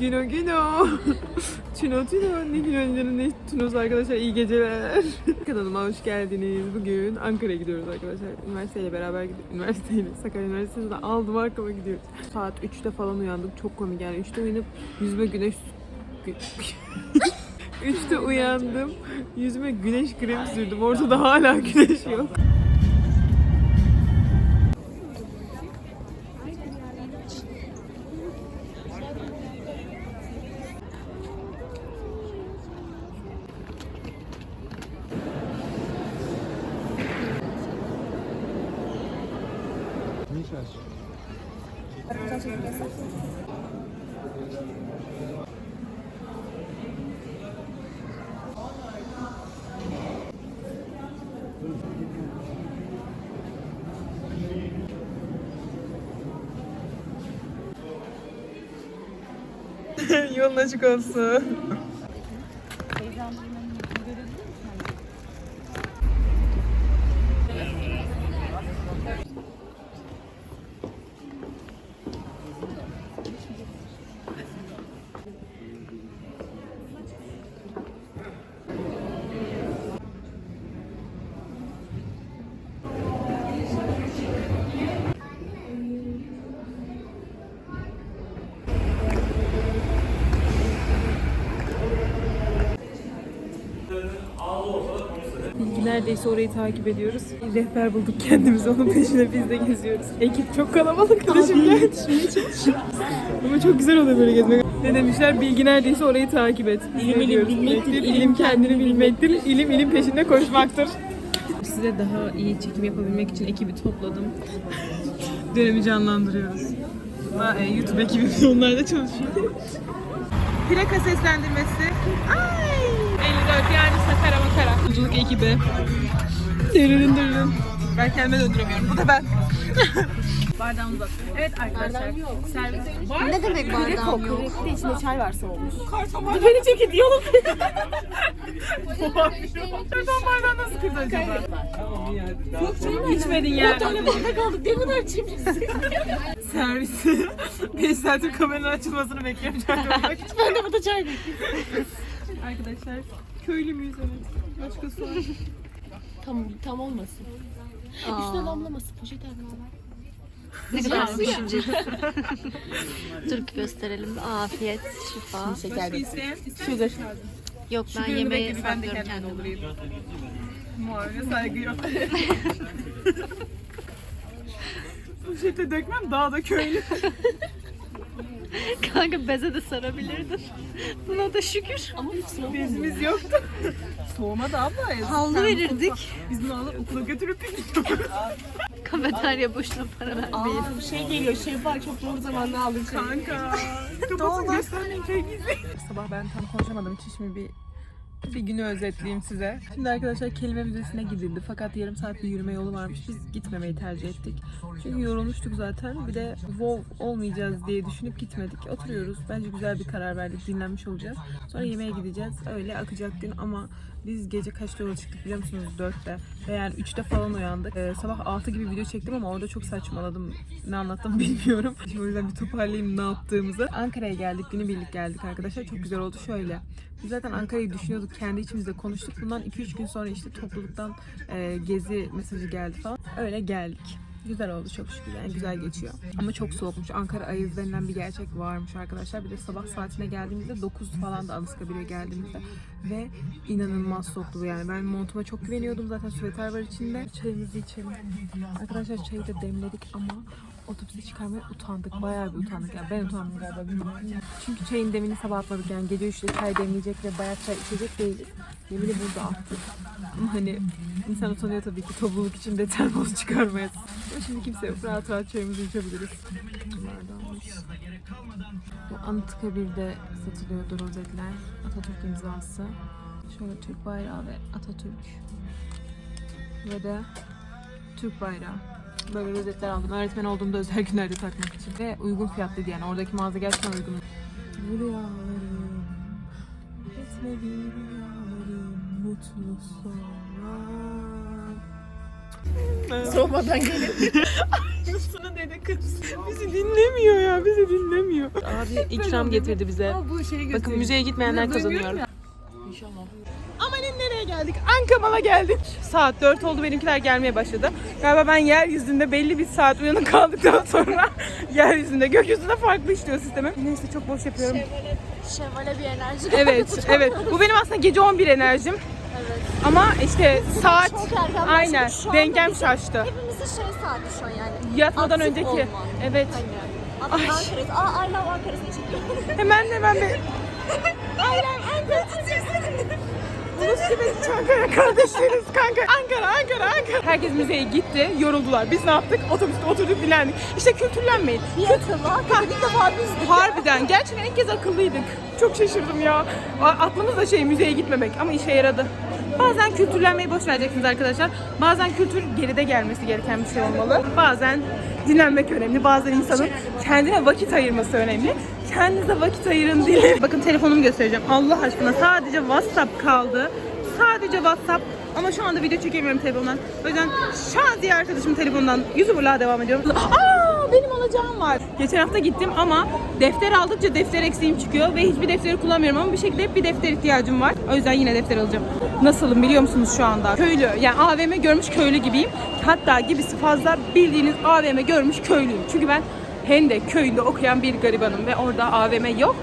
Güno güno. Tüno tüno. Ne günoları ne tünosu arkadaşlar. iyi geceler. Kanalıma hoş geldiniz. Bugün Ankara'ya gidiyoruz arkadaşlar. Üniversiteyle beraber gidiyoruz. Üniversiteyle. Sakarya Üniversitesi'nde aldım arkama gidiyoruz. Saat 3'te falan uyandık. Çok komik yani. 3'te uyanıp yüzüme güneş... Gü- 3'te uyandım. Yüzüme güneş kremi sürdüm. Ortada hala güneş yok. Yolun açık olsun. Bilgi neredeyse orayı takip ediyoruz. Rehber bulduk kendimize onun peşine biz de geziyoruz. Ekip çok kalabalık. Kardeşim gel. Ama çok güzel oluyor böyle gezmek. Ne demişler? Bilgi neredeyse orayı takip et. İlim ilim bilmektir. İlim kendini bilmektir. İlim ilim peşinde koşmaktır. Size daha iyi çekim yapabilmek için ekibi topladım. Dönemi canlandırıyoruz. Ama, e, YouTube ekibi onlarda çalışıyor. Plaka seslendirmesi. Ay! 54 yani Sakara Makara. Yolculuk ekibi. Dırırın dırırın. Ben kendime döndüremiyorum. Bu da ben. Bardağımız bak. Evet arkadaşlar. Servis var. Ne demek bardağım yok? Bir de içinde çay varsa olmuş. Karton bardağı. Beni çekin diyalım. Karton bardağı nasıl kırdı acaba? İçmedin ya. bardak aldık. Ne kadar çimsiz. Servisi. 5 saattir kameranın açılmasını bekliyorum. Ben de burada çay bekliyorum. Arkadaşlar köylü müyüz evet. Başkası var. Tam, tam olmasın. Üstüne damlamasın. Poşet kadar düşünceli. Dur gösterelim. Afiyet, şifa. Şeker de. İsteyen, isteyen. Yok ben yemeği bekledim, ben de saklıyorum kendime kendime. doldurayım. Muavine saygı yok. Poşete dökmem daha da köylü. Kanka beze de sarabilirdin. Buna da şükür. Ama. Bezimiz yoktu. Soğumadı abla. Havlu verirdik. Biz bunu alıp okula götürüp gidiyoruz. Kafeterya boşuna para vermeyin. Aa, şey geliyor. Şevval çok doğru zamanda aldı şey. Kanka. Kapatın göstermeyin şey gizli. Sabah ben tam konuşamadığım için şimdi bir bir günü özetleyeyim size. Şimdi arkadaşlar kelime müzesine gidildi fakat yarım saat bir yürüme yolu varmış. Biz gitmemeyi tercih ettik. Çünkü yorulmuştuk zaten. Bir de wow olmayacağız diye düşünüp gitmedik. Oturuyoruz. Bence güzel bir karar verdik. Dinlenmiş olacağız. Sonra yemeğe gideceğiz. Öyle akacak gün ama biz gece kaçta yola çıktık biliyor musunuz? 4'te. Ve yani 3'te falan uyandık. Ee, sabah 6 gibi video çektim ama orada çok saçmaladım. Ne anlattım bilmiyorum. Şimdi o yüzden bir toparlayayım ne yaptığımızı. Ankara'ya geldik. Günübirlik geldik arkadaşlar. Çok güzel oldu. Şöyle. Biz zaten Ankara'yı düşünüyorduk. Kendi içimizde konuştuk. Bundan 2-3 gün sonra işte topluluktan e, gezi mesajı geldi falan. Öyle geldik. Güzel oldu çok şükür yani güzel geçiyor. Ama çok soğukmuş. Ankara ayız denilen bir gerçek varmış arkadaşlar. Bir de sabah saatine geldiğimizde 9 falan da Anıtkabir'e geldiğimizde ve inanılmaz soğuktu yani. Ben montuma çok güveniyordum zaten süveter var içinde. Çayımızı içelim. Arkadaşlar çayı da demledik ama otobüse çıkarmaya utandık. Bayağı bir utandık. Yani ben utandım galiba bilmiyorum. Çünkü çayın demini sabah atmadık yani. Gece 3'te çay demleyecek ve bayağı çay içecek değiliz. Demini burada attık. Ama hani insan utanıyor tabii ki topluluk içinde termos çıkarmaya. Ama şimdi kimse yok. Rahat rahat çayımızı içebiliriz. Bardağımız. Bu Anıtkabir'de satılıyordu rozetler. Atatürk imzası. Şöyle Türk bayrağı ve Atatürk. Ve de Türk bayrağı. Böyle rozetler aldım. Öğretmen olduğumda özel günlerde takmak için. Ve uygun fiyatlıydı yani. Oradaki mağaza gerçekten uygun. Rüyalarım, etmedi rüyalarım, mutlu sonra. Soğumadan gelin. Sana dedi kız. Bizi dinlemiyor ya. bizi dinlemiyor. Abi ikram getirdi bize. bu şeyi Bakın müzeye gitmeyenler kazanıyor. Nereye geldik? Ankamal'a geldik. Saat 4 oldu benimkiler gelmeye başladı. Galiba ben yeryüzünde belli bir saat uyanık kaldıktan sonra yeryüzünde gökyüzünde farklı işliyor sistemim. Neyse çok boş yapıyorum. Şevval'e bir enerji. Evet, evet. Bu benim aslında gece 11 enerjim. Ama işte saat aynen dengem bizim- şaştı. Hepimizin şey saati şu an yani. Yatmadan Aktif önceki. olma. Evet. Aynen. Ay. Ankara'yız. Aa Ayla Ankara'sını çekiyor. Hemen hemen bir... Aynen Ankara Buluştu Çankaya kardeşleriz kanka. Ankara, Ankara, Ankara. Herkes müzeye gitti, yoruldular. Biz ne yaptık? Otobüste oturduk dinlendik. İşte kültürlenmeyin. Bir akıllı. Hakikaten ilk defa biz Harbiden. Gerçekten ilk kez akıllıydık. Çok şaşırdım ya. A- Aklımız da şey müzeye gitmemek ama işe yaradı. Bazen kültürlenmeyi boş vereceksiniz arkadaşlar. Bazen kültür geride gelmesi gereken bir şey olmalı. Bazen dinlenmek önemli. Bazen insanın kendine vakit ayırması önemli. Kendinize vakit ayırın diye. Bakın telefonumu göstereceğim. Allah aşkına sadece WhatsApp kaldı. Sadece WhatsApp. Ama şu anda video çekemiyorum telefondan. O yüzden Şaziye arkadaşımın telefonundan YouTuber'lığa devam ediyorum. Aa benim alacağım var. Geçen hafta gittim ama defter aldıkça defter eksiğim çıkıyor ve hiçbir defteri kullanmıyorum ama bir şekilde hep bir defter ihtiyacım var. O yüzden yine defter alacağım. Nasılım biliyor musunuz şu anda? Köylü. Yani AVM görmüş köylü gibiyim. Hatta gibisi fazla bildiğiniz AVM görmüş köylüyüm. Çünkü ben Hendek köyünde okuyan bir garibanım ve orada AVM yok.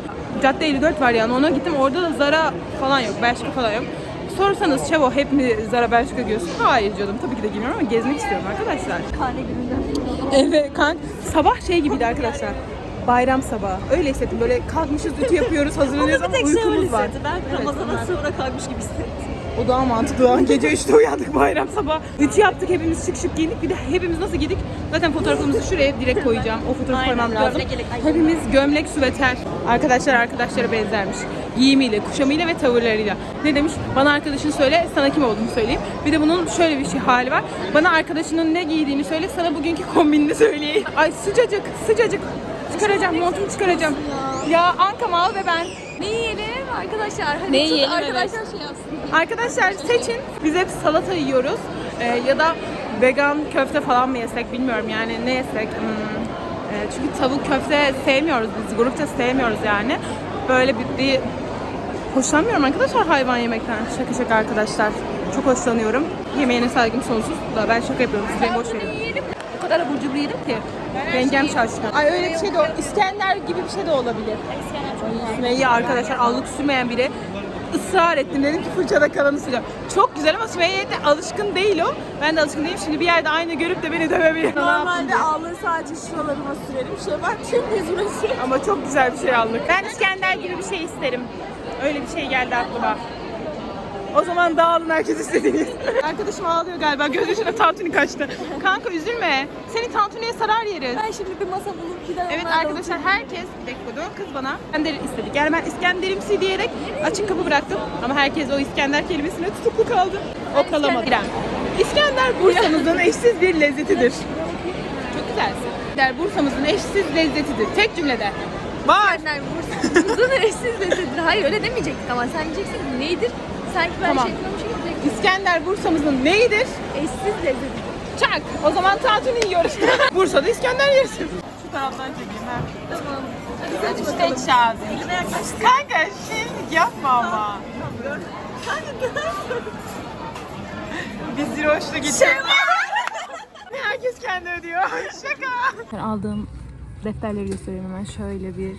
Cadde 54 var yani ona gittim orada da Zara falan yok, Bershka falan yok. Sorsanız Çevo hep mi Zara Bershka giyiyorsun? Hayır canım tabii ki de giymiyorum ama gezmek istiyorum arkadaşlar. Kane gününde. Evet kank sabah şey gibiydi arkadaşlar. Bayram sabahı. Öyle hissettim. Böyle kalkmışız, ütü yapıyoruz, hazırlanıyoruz ama uykumuz var. Ben Evet, Ramazan'a ben- sonra kalmış gibi hissettim. O daha mantıklı. Gece 3'te uyandık bayram sabah. Ütü yaptık hepimiz şık şık giyindik. Bir de hepimiz nasıl giydik? Zaten fotoğrafımızı şuraya direkt koyacağım. O fotoğrafı koymam lazım. gömlek. Hepimiz gömlek, süveter. Arkadaşlar arkadaşlara benzermiş. Giyimiyle, kuşamıyla ve tavırlarıyla. Ne demiş? Bana arkadaşını söyle, sana kim olduğunu söyleyeyim. Bir de bunun şöyle bir şey hali var. Bana arkadaşının ne giydiğini söyle, sana bugünkü kombinini söyleyeyim. Ay sıcacık, sıcacık. Çıkaracağım, montumu çıkaracağım. Ya Ankam al ve ben. Ne yiyelim arkadaşlar? Hadi Ne yiyelim, Arkadaşlar şey yapsın. Arkadaşlar seçin. Biz hep salata yiyoruz. Ee, ya da vegan köfte falan mı yesek bilmiyorum yani ne yesek. Hmm. Ee, çünkü tavuk köfte sevmiyoruz biz. Grupça sevmiyoruz yani. Böyle bir, bir hoşlanmıyorum arkadaşlar hayvan yemekten. Şaka şaka arkadaşlar. Çok hoşlanıyorum. Yemeğine saygım sonsuz. Da ben şaka yapıyorum. Siz beni boş verin. O kadar abur cubur yedim ki. Dengem şaştı. Ay öyle bir şey de o- İskender gibi bir şey de olabilir. Sümeyye arkadaşlar allık sürmeyen biri ısrar ettim. Dedim ki fırçada kalanı süreceğim. Çok güzel ama Sümeyye de alışkın değil o. Ben de alışkın değilim. Şimdi bir yerde aynı görüp de beni dövebilir. Normalde diye. ağları sadece şuralarıma sürerim. Şey ben tüm yüzüme sürerim. Ama çok güzel bir şey aldık. Ben İskender gibi bir şey isterim. Öyle bir şey geldi aklıma. O zaman dağılın herkes istediğiniz. Arkadaşım ağlıyor galiba. Gözyaşına tantuni kaçtı. Kanka üzülme. Seni tantuniye sarar yeriz. Ben şimdi bir masa bulup giderim. Evet arkadaşlar herkes bir dakika dön kız bana İskender istedik. Yani ben İskenderimsi diyerek açık kapı bıraktım. Ama herkes o İskender kelimesine tutuklu kaldı. O kalamadı. İrem. İskender Bursa'mızın eşsiz bir lezzetidir. Çok güzelsin. İskender Bursa'mızın eşsiz lezzetidir. Tek cümlede. Var. İskender Bursa'mızın eşsiz lezzetidir. Hayır öyle demeyecektik ama sen diyeceksin ki neydir? Sanki ben Tamam. şey etmemiş gibi diyeceksin. İskender Bursa'mızın neyidir? Eşsiz lezzetidir. Çak. O zaman tantuni yiyoruz. Bursa'da İskender yersin. Şu taraftan çekeyim ha. Tamam. Hadi işte. Kanka şimdi yapma ama. Biz Ziroş'la geçiyoruz. Herkes kendi ödüyor. Şaka. Ben aldığım defterleri göstereyim hemen. Şöyle bir,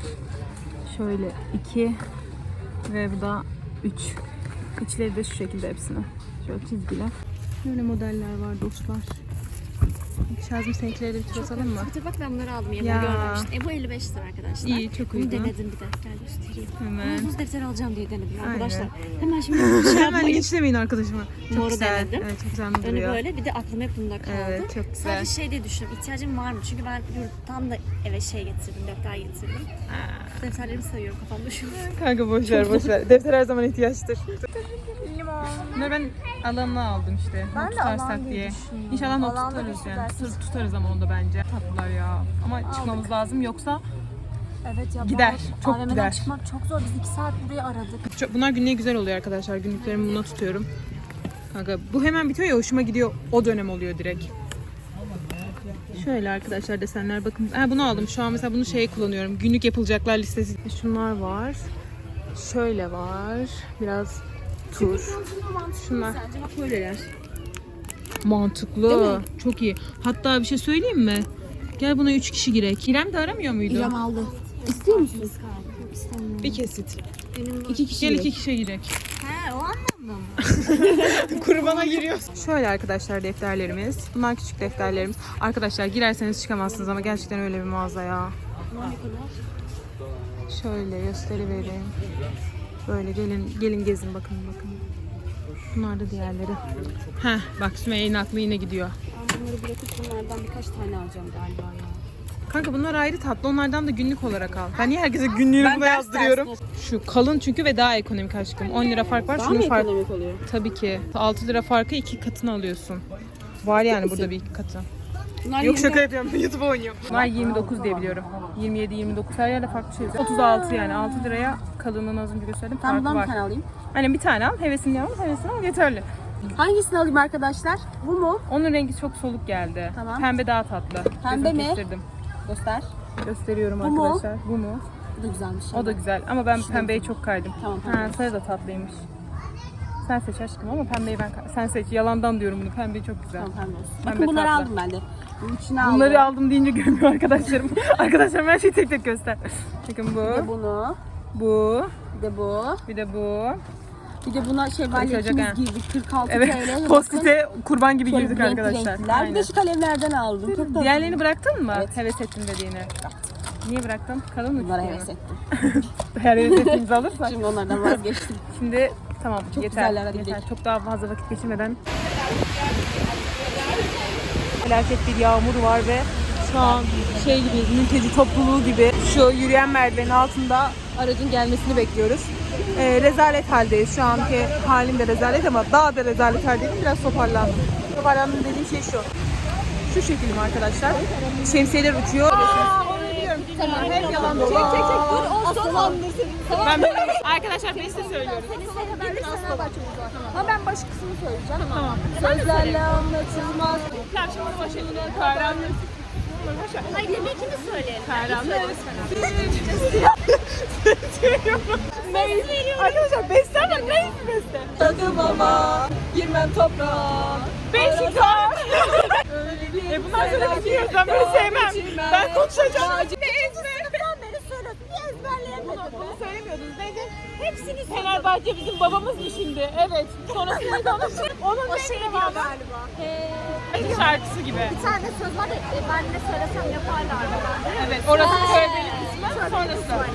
şöyle iki ve bu da üç. İçleri de şu şekilde hepsini. Şöyle çizgili. Böyle modeller var dostlar. Şazım seninkileri de bir tur atalım mı? Bir de bak ben bunları aldım Ya. yanımda görmemiştim. E bu 55 lira arkadaşlar. İyi, çok Bunu uygun. denedim bir de. Gel göstereyim. Hemen. Buz defter alacağım diye denedim Aynen. arkadaşlar. Hemen şimdi şey Hemen linçlemeyin arkadaşıma. Çok Moru güzel. denedim. Evet çok güzel Önü duruyor. böyle bir de aklım hep bunda kaldı. Evet, çok güzel. Sadece şey diye düşünüyorum. ihtiyacım var mı? Çünkü ben yurttan da eve şey getirdim, defter getirdim. Defterlerimi sayıyorum kafamda şu. Kanka boş ver boş ver. Defter her zaman ihtiyaçtır. Bunları ben alanına aldım işte. Ben de tutarsak alan diye diye. düşündüm. İnşallah not Alanda tutarız yani. tutarız. Tut- tutarız ama onu da bence. Tatlılar ya. Ama çıkmamız lazım yoksa Evet ya. Gider, bu çok AVM'den gider. çıkmak çok zor. Biz iki saat burayı aradık. Çok- bunlar günlüğe güzel oluyor arkadaşlar. Günlüklerimi buna tutuyorum. Kanka bu hemen bitiyor ya hoşuma gidiyor. O dönem oluyor direkt. Şöyle arkadaşlar desenler bakın. Ha, bunu aldım. Şu an mesela bunu şeye kullanıyorum. Günlük yapılacaklar listesi. Şunlar var. Şöyle var. Biraz tur. Şunlar. Böyleler. Mantıklı. Çok iyi. Hatta bir şey söyleyeyim mi? Gel buna 3 kişi girek. İrem de aramıyor muydu? İrem aldı. İstiyor musun? İstemiyorum. Bir kesit. Benim İki kişi Gel iki kişiye girek. He o anlamda mı? Kurbana giriyoruz. Şöyle arkadaşlar defterlerimiz. Bunlar küçük defterlerimiz. Arkadaşlar girerseniz çıkamazsınız ama gerçekten öyle bir mağaza ya. Şöyle gösterivereyim. Böyle gelin gelin gezin bakın bakın. Bunlar da diğerleri. Heh bak Sümeyye'nin aklı yine gidiyor. Ben bunları bırakıp bunlardan birkaç tane alacağım galiba ya. Kanka bunlar ayrı tatlı. Onlardan da günlük olarak al. Ben niye herkese günlüğünü buna yazdırıyorum? Şu kalın çünkü ve daha ekonomik aşkım. 10 lira fark var. Daha Şunun mı fark ekonomik oluyor? Tabii ki. 6 lira farkı iki katını alıyorsun. Var yani burada bir iki katı. Bunlar Yok 20 şaka yapıyorum. YouTube oynuyorum. Bunlar 29 diye biliyorum. 27 29 her yerde farklı şey yazıyor. 36 yani 6 liraya kalınlığını az önce gösterdim. Ben Farkı bundan bir tane alayım. Hani bir tane al, hevesini al, hevesini al yeterli. Hangisini alayım arkadaşlar? Bu mu? Onun rengi çok soluk geldi. Tamam. Pembe daha tatlı. Pembe mi? kestirdim. Göster. Gösteriyorum Bu mu? arkadaşlar. Bu mu? Bu da güzelmiş. O da güzel ama ben pembeye çok kaydım. Tamam, Ha, pembe. sarı da tatlıymış. Sen seç aşkım ama pembeyi ben sen seç. Yalandan diyorum bunu. Pembe çok güzel. Tamam pembe olsun. Pembe Bakın bunları tatlı. aldım ben de. Bu üçünü aldım. Bunları aldım deyince görmüyor arkadaşlarım. arkadaşlarım her şeyi tek tek göster. Bakın bu, bunu. Bu, Bir de bu. bir de bu. Bir de buna şey var Karışacak ikimiz ha. girdik. 46 Evet, TL. Postite kurban gibi girdik arkadaşlar. renkliler. Bir Aynen. de şu kalemlerden aldım. Çok. Diğerlerini bıraktın mı? Evet. Heves ettim dediğini. Niye bıraktın? Kalın mı? Bunlara çıkıyor heves ettim. Her heves ettiğimizi alırsak. Şimdi onlardan vazgeçtim. Şimdi tamam Çok yeter. güzeller, hadi yeter. gidelim. Çok daha fazla vakit geçirmeden. Felaket bir yağmur var ve şu an şey gibi mülteci topluluğu gibi şu yürüyen merdivenin altında aracın gelmesini bekliyoruz. Ee, rezalet haldeyiz. Şu anki halim de rezalet ama daha da rezalet haldeyim. Biraz toparlandım. Toparlandım dediğim şey şu. Şu şekilde arkadaşlar. Şemsiyeler uçuyor. Aa, onu biliyorum. Tamam. Hep yalan. Çek çek çek. Dur o son andırsın. Ben böyle... Arkadaşlar beste söylüyorum. Ama ben baş kısmını söyleyeceğim. Tamam. Sözlerle anlatılmaz. Tamam şimdi boş Karanlık. Boş ver. Hayır demekini söyleyelim. Karanlık. Arkadaşlar beste ama ne beste? Tadım ama girmem toprağa. Beşiktaş. e bunlar söylemek biliyoruz. Ben böyle sevmem. Ben konuşacağım. Ne ezber? beri söyledim. Niye ezberleyemedin? Bunu söylemiyordunuz. Neydi? Hepsini Fenerbahçe bizim babamız mı şimdi? Evet. Sonrası neydi onun? Onun O şey diyor galiba. Ee, şarkısı gibi. Bir tane söz var da e, ben ne söylesem yaparlar. Evet. Orası tövbeli kısmı. Sonrası.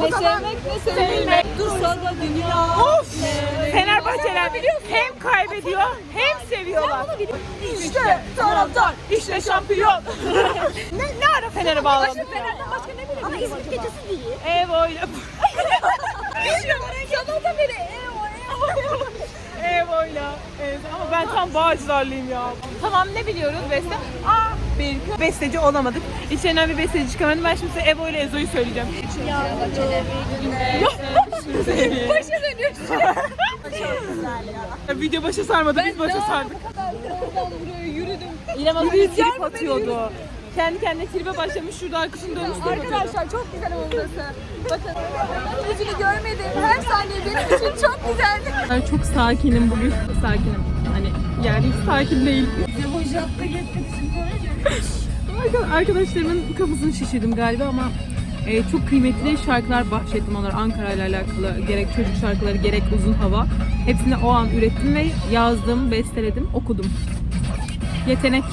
Ne sevmek ne sevilmek. Dur sonra dünya. Of! Fenerbahçeler hem kaybediyor hem seviyorlar. İşte taraftar, işte şampiyon. ne, ne ara Fener'e bağlandık ya? Fener'den başka ne bileyim. Ama İzmit gecesi değil. Ev oyla. Yanılda biri. Ev oyla. Evet, ama ben tam Bağcılarlıyım ya. Tamam ne biliyoruz beste? Aa bir besteci olamadık. İçlerinden bir besteci çıkamadım. Ben şimdi size Evo ile Ezo'yu söyleyeceğim. Başa dönüyorsun. Ya Video başa sarmadı, biz başa sardık. İrem az önce trip atıyordu. Kendi kendine tribe başlamış, şurada arkasını dönmüş. Arkadaşlar çok güzel burası. Bakın. Yüzünü görmedim. Her saniye benim için çok güzel. Ben çok sakinim bugün. Sakinim. Hani yani hiç sakin değil. Arka- Arkadaşlarımın kafasını şişirdim galiba ama e, çok kıymetli şarkılar bahşettim onlara Ankara ile alakalı. Gerek çocuk şarkıları gerek uzun hava. Hepsini o an ürettim ve yazdım, besteledim, okudum. Yetenek.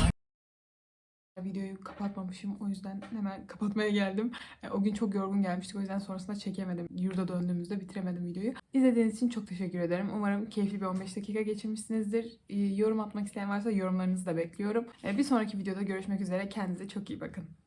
Videoyu kapatmamışım. O yüzden hemen kapatmaya geldim. E, O gün çok yorgun gelmiştik. O yüzden sonrasında çekemedim. Yurda döndüğümüzde bitiremedim videoyu. İzlediğiniz için çok teşekkür ederim. Umarım keyifli bir 15 dakika geçirmişsinizdir. Yorum atmak isteyen varsa yorumlarınızı da bekliyorum. E, Bir sonraki videoda görüşmek üzere. Kendinize çok iyi bakın.